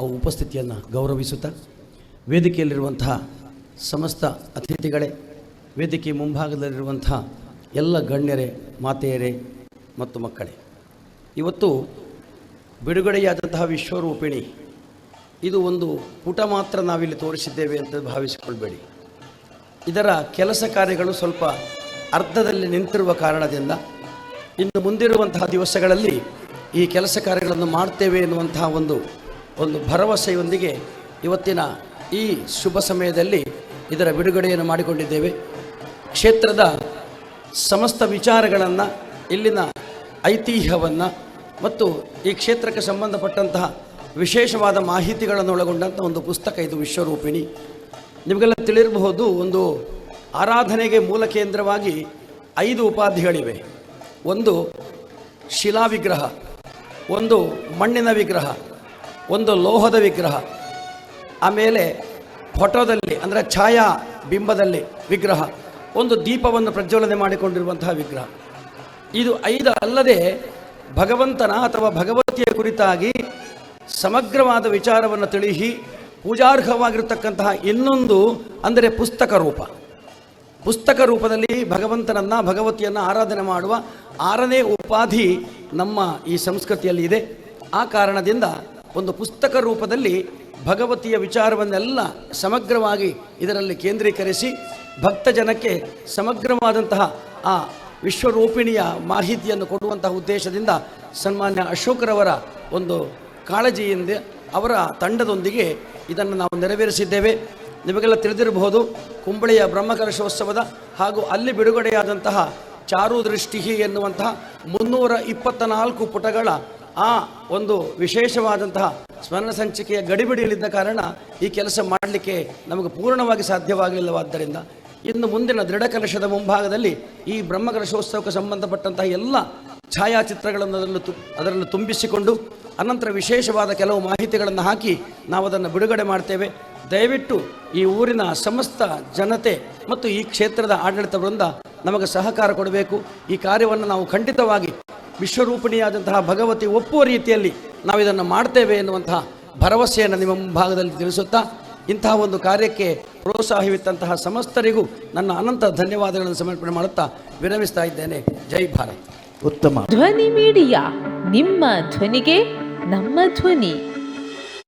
ಅವರ ಉಪಸ್ಥಿತಿಯನ್ನು ಗೌರವಿಸುತ್ತಾ ವೇದಿಕೆಯಲ್ಲಿರುವಂತಹ ಸಮಸ್ತ ಅತಿಥಿಗಳೇ, ವೇದಿಕೆ ಮುಂಭಾಗದಲ್ಲಿರುವಂತಹ ಎಲ್ಲ ಗಣ್ಯರೇ, ಮಾತೆಯರೇ ಮತ್ತು ಮಕ್ಕಳೇ. ಇವತ್ತು ಬಿಡುಗಡೆಯಾದಂತಹ ವಿಶ್ವರೂಪಿಣಿ, ಇದು ಒಂದು ಪುಟ ಮಾತ್ರ ನಾವಿಲ್ಲಿ ತೋರಿಸಿದ್ದೇವೆ ಅಂತ ಭಾವಿಸಿಕೊಳ್ಬೇಡಿ. ಇದರ ಕೆಲಸ ಕಾರ್ಯಗಳು ಸ್ವಲ್ಪ ಅರ್ಧದಲ್ಲಿ ನಿಂತಿರುವ ಕಾರಣದಿಂದ ಇನ್ನು ಮುಂದಿರುವಂತಹ ದಿವಸಗಳಲ್ಲಿ ಈ ಕೆಲಸ ಕಾರ್ಯಗಳನ್ನು ಮಾಡ್ತೇವೆ ಎನ್ನುವಂತಹ ಒಂದು ಒಂದು ಭರವಸೆಯೊಂದಿಗೆ ಇವತ್ತಿನ ಈ ಶುಭ ಸಮಯದಲ್ಲಿ ಇದರ ಬಿಡುಗಡೆಯನ್ನು ಮಾಡಿಕೊಂಡಿದ್ದೇವೆ. ಕ್ಷೇತ್ರದ ಸಮಸ್ತ ವಿಚಾರಗಳನ್ನು, ಇಲ್ಲಿನ ಐತಿಹ್ಯವನ್ನು ಮತ್ತು ಈ ಕ್ಷೇತ್ರಕ್ಕೆ ಸಂಬಂಧಪಟ್ಟಂತಹ ವಿಶೇಷವಾದ ಮಾಹಿತಿಗಳನ್ನು ಒಳಗೊಂಡಂಥ ಒಂದು ಪುಸ್ತಕ ಇದು ವಿಶ್ವರೂಪಿಣಿ. ನಿಮಗೆಲ್ಲ ತಿಳಿರಬಹುದು ಒಂದು ಆರಾಧನೆಗೆ ಮೂಲ ಕೇಂದ್ರವಾಗಿ ಐದು ಉಪಾಧಿಗಳಿವೆ. ಒಂದು ಶಿಲಾ ವಿಗ್ರಹ ಒಂದು ಮಣ್ಣಿನ ವಿಗ್ರಹ ಒಂದು ಲೋಹದ ವಿಗ್ರಹ. ಆಮೇಲೆ ಫೋಟೋದಲ್ಲಿ ಅಂದರೆ ಛಾಯಾ ಬಿಂಬದಲ್ಲಿ ವಿಗ್ರಹ. ಒಂದು ದೀಪವನ್ನು ಪ್ರಜ್ವಲನೆ ಮಾಡಿಕೊಂಡಿರುವಂತಹ ವಿಗ್ರಹ. ಇದು ಐದು ಅಲ್ಲದೆ ಭಗವಂತನ ಅಥವಾ ಭಗವತಿಯ ಕುರಿತಾಗಿ ಸಮಗ್ರವಾದ ವಿಚಾರವನ್ನು ತಿಳಿಸಿ ಪೂಜಾರ್ಹವಾಗಿರತಕ್ಕಂತಹ ಇನ್ನೊಂದು, ಅಂದರೆ ಪುಸ್ತಕ ರೂಪ. ಪುಸ್ತಕ ರೂಪದಲ್ಲಿ ಭಗವಂತನನ್ನು, ಭಗವತಿಯನ್ನು ಆರಾಧನೆ ಮಾಡುವ ಆರನೇ ಉಪಾಧಿ ನಮ್ಮ ಈ ಸಂಸ್ಕೃತಿಯಲ್ಲಿ ಇದೆ. ಆ ಕಾರಣದಿಂದ ಒಂದು ಪುಸ್ತಕ ರೂಪದಲ್ಲಿ ಭಗವತಿಯ ವಿಚಾರವನ್ನೆಲ್ಲ ಸಮಗ್ರವಾಗಿ ಇದರಲ್ಲಿ ಕೇಂದ್ರೀಕರಿಸಿ ಭಕ್ತ ಜನಕ್ಕೆ ಸಮಗ್ರವಾದಂತಹ ಆ ವಿಶ್ವರೂಪಿಣಿಯ ಮಾಹಿತಿಯನ್ನು ಕೊಡುವಂತಹ ಉದ್ದೇಶದಿಂದ ಸನ್ಮಾನ್ಯ ಅಶೋಕರವರ ಒಂದು ಕಾಳಜಿಯಿಂದ ಅವರ ತಂಡದೊಂದಿಗೆ ಇದನ್ನು ನಾವು ನೆರವೇರಿಸಿದ್ದೇವೆ. ನಿಮಗೆಲ್ಲ ತಿಳಿದಿರಬಹುದು, ಕುಂಬಳಿಯ ಬ್ರಹ್ಮಕಲಶೋತ್ಸವದ ಹಾಗೂ ಅಲ್ಲಿ ಬಿಡುಗಡೆಯಾದಂತಹ ಚಾರು ದೃಷ್ಟಿ ಎನ್ನುವಂತಹ ಮುನ್ನೂರ ಇಪ್ಪತ್ತ ನಾಲ್ಕು ಪುಟಗಳ ಆ ಒಂದು ವಿಶೇಷವಾದಂತಹ ಸ್ಮರಣ ಸಂಚಿಕೆಯ ಗಡಿಬಿಡಿಯಲ್ಲಿದ್ದ ಕಾರಣ ಈ ಕೆಲಸ ಮಾಡಲಿಕ್ಕೆ ನಮಗೆ ಪೂರ್ಣವಾಗಿ ಸಾಧ್ಯವಾಗಲಿಲ್ಲವಾದ್ದರಿಂದ ಇನ್ನು ಮುಂದಿನ ದೃಢಕಲಶದ ಮುಂಭಾಗದಲ್ಲಿ ಈ ಬ್ರಹ್ಮಕಲಶೋತ್ಸವಕ್ಕೆ ಸಂಬಂಧಪಟ್ಟಂತಹ ಎಲ್ಲ ಛಾಯಾಚಿತ್ರಗಳನ್ನು ಅದನ್ನು ತು, ಅದರಲ್ಲಿ ತುಂಬಿಸಿಕೊಂಡು ಅನಂತರ ವಿಶೇಷವಾದ ಕೆಲವು ಮಾಹಿತಿಗಳನ್ನು ಹಾಕಿ ನಾವು ಅದನ್ನು ಬಿಡುಗಡೆ ಮಾಡ್ತೇವೆ. ದಯವಿಟ್ಟು ಈ ಊರಿನ ಸಮಸ್ತ ಜನತೆ ಮತ್ತು ಈ ಕ್ಷೇತ್ರದ ಆಡಳಿತ ವೃಂದ ನಮಗೆ ಸಹಕಾರ ಕೊಡಬೇಕು. ಈ ಕಾರ್ಯವನ್ನು ನಾವು ಖಂಡಿತವಾಗಿ ವಿಶ್ವರೂಪಿಣಿಯಾದಂತಹ ಭಗವತಿ ಒಪ್ಪುವ ರೀತಿಯಲ್ಲಿ ನಾವು ಇದನ್ನು ಮಾಡ್ತೇವೆ ಎನ್ನುವಂತಹ ಭರವಸೆಯನ್ನು ನಿಮ್ಮ ಮುಂಭಾಗದಲ್ಲಿ ತಿಳಿಸುತ್ತಾ ಇಂತಹ ಒಂದು ಕಾರ್ಯಕ್ಕೆ ಪ್ರೋತ್ಸಾಹವಿತ್ತಂತಹ ಸಮಸ್ತರಿಗೂ ನನ್ನ ಅನಂತ ಧನ್ಯವಾದಗಳನ್ನು ಸಮರ್ಪಣೆ ಮಾಡುತ್ತಾ ವಿರಮಿಸ್ತಾ ಇದ್ದೇನೆ. ಜೈ ಭಾರತ್. ಉತ್ತಮ. ಧ್ವನಿ ಮೀಡಿಯಾ. ನಿಮ್ಮ ಧ್ವನಿಗೆ ನಮ್ಮ ಧ್ವನಿ.